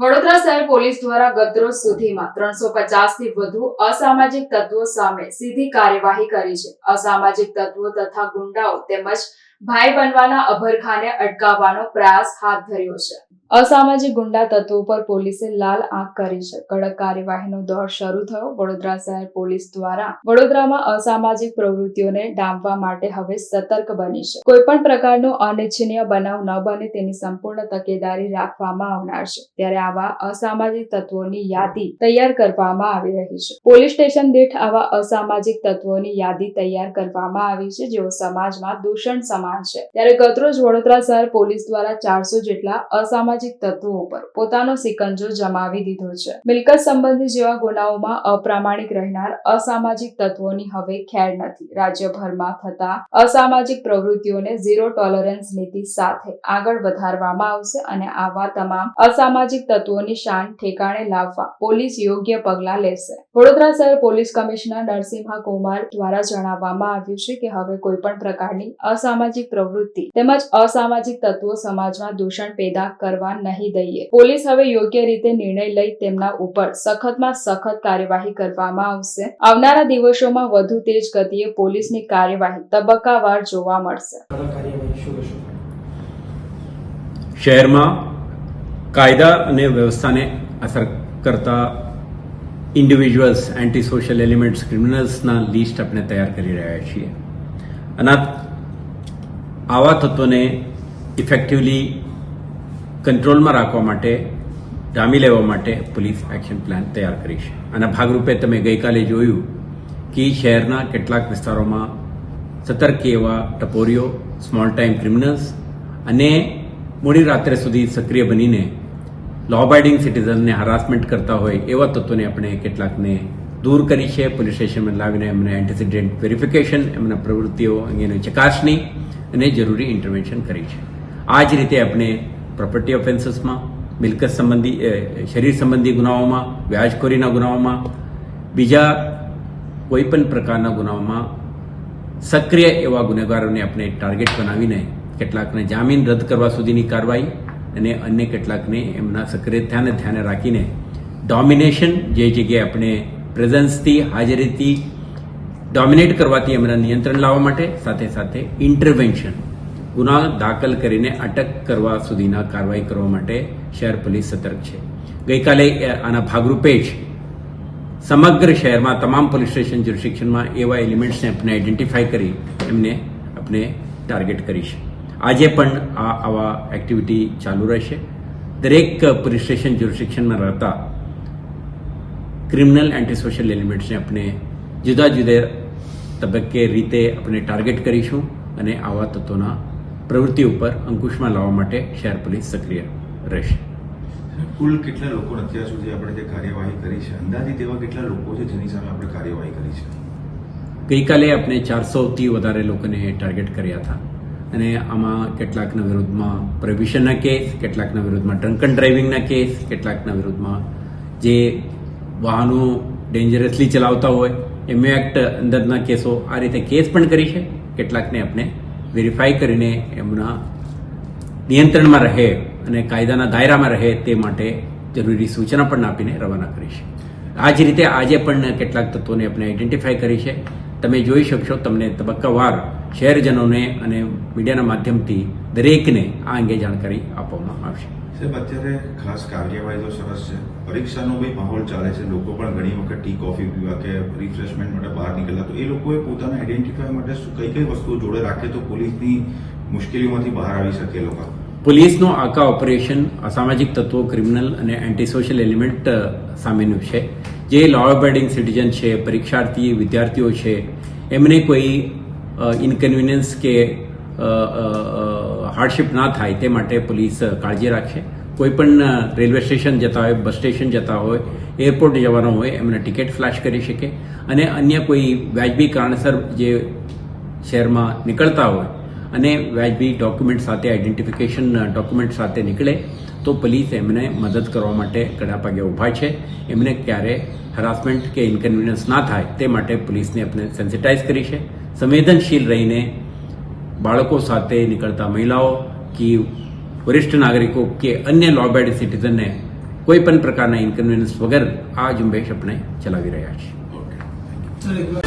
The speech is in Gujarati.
વડોદરા શહેર પોલીસ દ્વારા ગતરોજ સુધીમાં ત્રણસો થી વધુ અસામાજિક તત્વો સામે સીધી કાર્યવાહી કરી છે. અસામાજિક તત્વો તથા ગુંડાઓ તેમજ ભાઈ બનવાના અભરખાને અટકાવવાનો પ્રયાસ હાથ ધર્યો છે. અસામાજિક ગુંડા તત્વો પર પોલીસે લાલ આંખ કરી છે. કડક કાર્યવાહીનો દોર શરૂ થયો. વડોદરા શહેર પોલીસ દ્વારા વડોદરામાં અસામાજિક પ્રવૃત્તિઓને ડામવા માટે હવે સતર્ક બની છે. કોઈ પ્રકારનો અનિચ્છનીય બનાવ ન બને તેની સંપૂર્ણ તકેદારી રાખવામાં આવનાર છે. ત્યારે આવા અસામાજિક તત્વોની યાદી તૈયાર કરવામાં આવી રહી છે. પોલીસ સ્ટેશન દીઠ આવા અસામાજિક તત્વોની યાદી તૈયાર કરવામાં આવી છે. જેઓ સમાજમાં દૂષણ સમાન છે. ત્યારે ગતરોજ વડોદરા શહેર પોલીસ દ્વારા ચારસો જેટલા અસામાજિક તત્વો ઉપર પોતાનો સિકંજો જમાવી દીધો છે. મિલકત સંબંધી જેવા ગુનાઓમાં અપ્રામાણિક રહેનાર અસામાજિક તત્વોની હવે ખેર નથી. રાજ્યભરમાં થતા અસામાજિક પ્રવૃત્તિઓને ઝીરો ટોલરન્સ નીતિ સાથે આગળ વધારવામાં આવશે અને આવા તમામ અસામાજિક તત્વોની શાન ઠેકાણે લાવવા પોલીસ યોગ્ય પગલાં લેશે. વડોદરા શહેર પોલીસ કમિશનર નરસિંહા કુમાર દ્વારા જણાવવામાં આવ્યું છે કે હવે કોઈ પણ પ્રકારની અસામાજિક પ્રવૃત્તિ તેમજ અસામાજિક તત્વો સમાજમાં દૂષણ પેદા કરવા નહીં દઈએ. પોલીસ હવે યોગ્ય રીતે નિર્ણય લઈ તેમના ઉપર સખતમાં સખત કાર્યવાહી કરવામાં આવશે. આવનારા દિવસોમાં વધુ તેજ ગતિએ પોલીસની કાર્યવાહી તબક્કાવાર જોવા મળશે. શહેરમાં કાયદા અને વ્યવસ્થાને અસર કરતા ઇન્ડિવિજ્યુઅલ્સ એન્ટી સોશિયલ એલિમેન્ટ્સ ક્રિમિનલ્સના લિસ્ટ આપણે તૈયાર કરી રહ્યા છીએ. અને આવા તત્વોને ઇફેક્ટિવલી કંટ્રોલમાં રાખવા માટે ડામી લેવા માટે પોલીસ એક્શન પ્લાન તૈયાર કરી છે. અને ભાગરૂપે તમે ગઈકાલે જોયું કે શહેરના કેટલાક વિસ્તારોમાં સતર્ક એવા ટપોરીઓ સ્મોલ ટાઈમ ક્રિમિનલ્સ અને મોડી રાત્રે સુધી સક્રિય બનીને લો અબાઇડિંગ સિટીઝનને હરાસમેન્ટ કરતા હોય એવા તત્વોને આપણે કેટલાકને દૂર કરી છે. પોલીસ સ્ટેશનમાં લાવીને એમને એન્ટીસિડેન્ટ વેરિફિકેશન એમના પ્રવૃત્તિઓ અંગેની ચકાસણી અને જરૂરી ઇન્ટરવેન્શન કરી છે. આ જ રીતે આપણે પ્રોપર્ટી ઓફેન્સીસમાં મિલકત સંબંધી શરીર સંબંધી ગુનાઓમાં, વ્યાજખોરીના ગુનાઓમાં, બીજા કોઈપણ પ્રકારના ગુનાઓમાં સક્રિય એવા ગુનેગારોને આપણે ટાર્ગેટ બનાવીને કેટલાકને જામીન રદ કરવા સુધીની કાર્યવાહી અને અન્ય કેટલાકને એમના સક્રિયતાને ધ્યાને રાખીને ડોમિનેશન જે જગ્યાએ આપણે પ્રેઝન્સથી હાજરીથી ડોમિનેટ કરવાથી એમના નિયંત્રણ લાવવા માટે સાથે સાથે ઇન્ટરવેન્શન ગુના દાખલ કરીને અટક કરવા સુધીના કાર્યવાહી કરવા માટે શહેર પોલીસ સતર્ક છે. ગઈકાલે આના ભાગરૂપે જ સમગ્ર શહેરમાં તમામ પોલીસ સ્ટેશન જ્યુરિસ્ડિક્શનમાં એવા એલિમેન્ટ્સને આપણે આઈડેન્ટિફાઈ કરી, એમને આપણે ટાર્ગેટ કરી છે. આજે પણ આ આવા એક્ટિવિટી ચાલુ રહેશે. દરેક પોલીસ સ્ટેશન જ્યુરિસ્ડિક્શનમાં રહેતા ક્રિમિનલ એન્ટી સોશિયલ એલિમેન્ટ્સને આપણે જુદા જુદા તબક્કે રીતે આપણે ટાર્ગેટ કરીશું અને આવા તત્વોના પ્રવૃત્તિ ઉપર અંકુશમાં લાવવા માટે શહેર પોલીસ સક્રિય રહેશે. કુલ કેટલા લોકો અત્યાર સુધી આપણે જે કાર્યવાહી કરી છે? અંદાજિત એવા કેટલા લોકો છે જેની સામે આપણે કાર્યવાહી કરી છે? ગઈકાલે આપણે ચારસોથી વધારે લોકોને ટાર્ગેટ કર્યા હતા. અને આમાં કેટલાકના વિરુદ્ધમાં પ્રોહિબિશનના કેસ કેટલાકના વિરુદ્ધમાં ડ્રંકન ડ્રાઇવિંગના કેસ કેટલાકના વિરુદ્ધમાં જે વાહનો ડેન્જરસલી ચલાવતા હોય એમ એક્ટ અંદરના કેસો આ રીતે કેસ પણ કરી છે. કેટલાકને આપણે વેરીફાઈ કરીને એમના નિયંત્રણમાં રહે અને કાયદાના દાયરામાં રહે તે માટે જરૂરી સૂચના પણ આપીને રવાના કરી છે આ જ રીતે આજે પણ કેટલાક તત્વોને આપણે આઈડેન્ટિફાઈ કરી છે. તમે જોઈ શકશો તમને તબક્કાવાર શહેરજનોને અને મીડિયાના માધ્યમથી દરેકને આ અંગે જાણકારી આપવામાં આવશે. સાહેબ અત્યારે ખાસ કાર્યવાહી તો સરસ છે. પરીક્ષાનો બી માહોલ ચાલે છે. લોકો પણ ઘણી વખત ટી કોફી પીવા કે રિફ્રેશમેન્ટ માટે બહાર નીકળ્યા. તો એ લોકોએ પોતાને આઈડેન્ટિફાય માટે કઈ કઈ વસ્તુઓ જોડે રાખે તો પોલીસની મુશ્કેલીઓમાંથી બહાર આવી શકે લોકો? પોલીસનું આખા ઓપરેશન અસામાજિક તત્વો ક્રિમિનલ અને એન્ટી સોશિયલ એલિમેન્ટ સામેનું છે. જે લો અબેડિંગ સિટીઝન છે પરીક્ષાર્થી વિદ્યાર્થીઓ છે એમને કોઈ ઇનકન્વિનિયન્સ કે હાર્ડશિપ ના થાય તે માટે પોલીસ કાળજી રાખશે કોઈ પણ રેલવે સ્ટેશન જતા હોય, બસ સ્ટેશન જતા હોય, એરપોર્ટ જવાનો હોય, એમને ટિકિટ ફ્લેશ કરી શકે. અને અન્ય કોઈ વ્યાજબી કારણસર જે શહેરમાં નીકળતા હોય અને વ્યાજબી ડોક્યુમેન્ટ સાથે આઈડેન્ટિફિકેશન ડોક્યુમેન્ટ સાથે નીકળે, તો પોલીસ એમને મદદ કરવા માટે કડા પગે ઊભા છે. એમને ક્યારે હરાસમેન્ટ કે ઇન્કન્વિનિયન્સ ના થાય તે માટે પોલીસને આપણે સેન્સિટાઇઝ કરી છે. સંવેદનશીલ રહીને બાળકો સાથે નીકળતા મહિલાઓ કે વરિષ્ઠ નાગરિકો કે અન્ય લોબેડ સિટીઝનને કોઈ પણ પ્રકારના ઇન્કન્વીનિયન્સ વગર આ ઝુંબેશ આપણે ચલાવી રહ્યા છીએ.